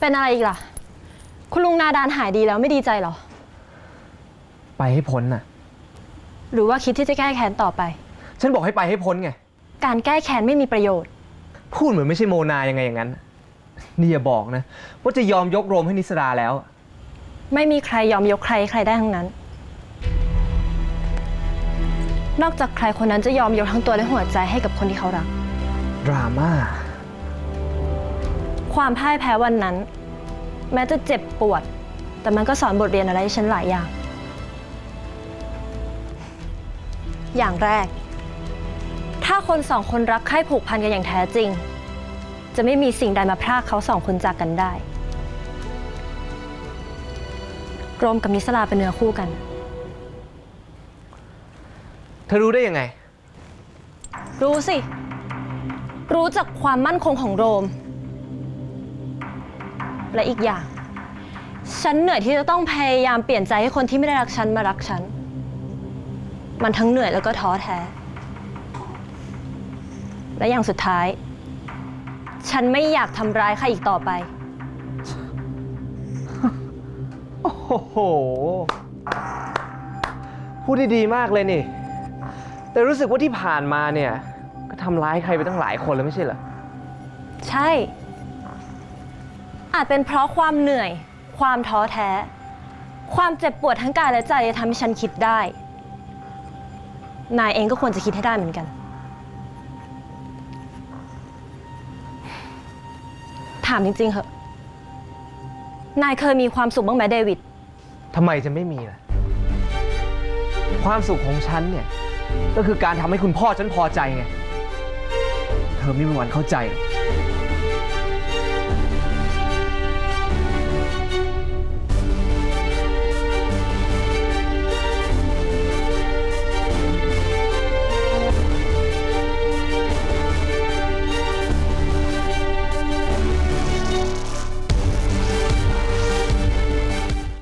เป็นอะไรอีกล่ะ คุณลุงนาดานหายดีแล้วไม่ดีใจเหรอ ไปให้พ้นน่ะ หรือว่าคิดที่จะแก้แค้นต่อไป ฉันบอกให้ไปให้พ้นไง การแก้แค้นไม่มีประโยชน์ พูดเหมือนไม่ใช่โมนายังไงอย่างนั้น นี่อย่าบอกนะ ว่าจะยอมยกโรมให้นิสดาแล้ว ไม่มีใครยอมยกใครให้ใครได้ทั้งนั้น นอกจากใครคนนั้นจะยอมยกทั้งตัวและหัวใจให้กับคนที่เขารัก ดราม่า ความพ่ายแพ้วันนั้น แม้จะเจ็บปวด แต่มันก็สอนบทเรียนอะไรให้ฉันหลายอย่าง อย่างแรก ถ้าคนสองคนรักใคร่ผูกพันกันอย่างแท้จริง จะไม่มีสิ่งใดมาพรากเขาสองคนจากกันได้โรมกับนิสลาเป็นเนื้อคู่กัน เธอรู้ได้ยังไง รู้สิ รู้จากความมั่นคงของโรม และอีกอย่าง ฉันเหนื่อยที่จะต้องพยายามเปลี่ยนใจให้คนที่ไม่ได้รักฉันมารักฉัน มันทั้งเหนื่อยแล้วก็ท้อแท้ และอย่างสุดท้าย ฉันไม่อยากทำร้ายใครอีกต่อไป โอ้โห พูดได้ดีมากเลยนี่ แต่รู้สึกว่าที่ผ่านมาเนี่ย ก็ทำร้ายใครไปตั้งหลายคนแล้วไม่ใช่เหรอ ใช่ อาจเป็นเพราะความเหนื่อย ความท้อแท้ ความเจ็บปวดทั้งกายและใจทำให้ฉันคิดได้ นายเองก็ควรจะคิดให้ได้เหมือนกัน ถามจริงๆเหอะ นายเคยมีความสุขบ้างไหมเดวิด ทำไมจะไม่มีล่ะ ความสุขของฉันเนี่ย ก็คือการทำให้คุณพ่อฉันพอใจไง เธอไม่มีวันเข้าใจหรอก